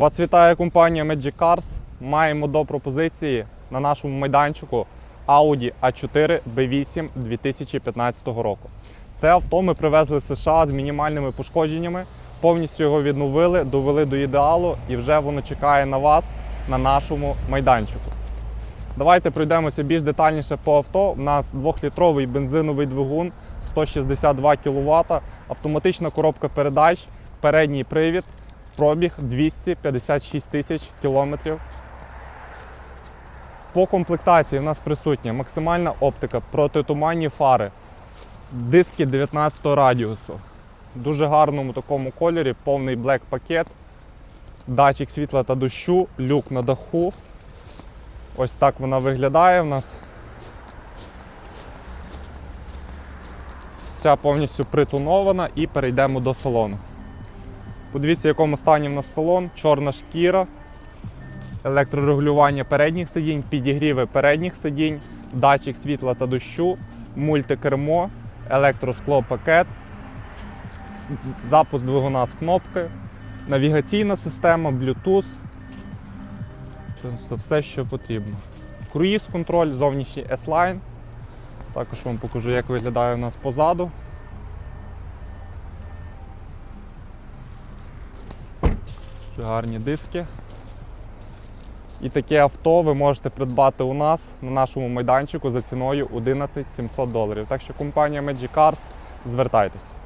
Вас вітає компанія Magic Cars. Маємо до пропозиції на нашому майданчику Audi A4 B8 2015 року. Це авто ми привезли з США з мінімальними пошкодженнями, повністю його відновили, довели до ідеалу і вже воно чекає на вас на нашому майданчику. Давайте пройдемося більш детальніше по авто. У нас 2-літровий бензиновий двигун 162 кВт, автоматична коробка передач, передній привід, пробіг 256 тисяч кілометрів. По комплектації в нас присутня максимальна оптика, протитуманні фари, диски 19 радіусу. В дуже гарному такому кольорі, повний блек пакет, датчик світла та дощу, люк на даху. Ось так вона виглядає в нас. Вся повністю притонована і перейдемо до салону. Подивіться, в якому стані в нас салон, чорна шкіра, електрорегулювання передніх сидінь, підігріви передніх сидінь, датчик світла та дощу, мультикермо, електросклопакет, запуск двигуна з кнопки, навігаційна система, Bluetooth. Просто все, що потрібно. Круїз контроль, зовнішній S-Line. Також вам покажу, як виглядає у нас позаду. Гарні диски. І таке авто ви можете придбати у нас на нашому майданчику за ціною 11 700 доларів. Так що компанія Magic Cars, звертайтеся.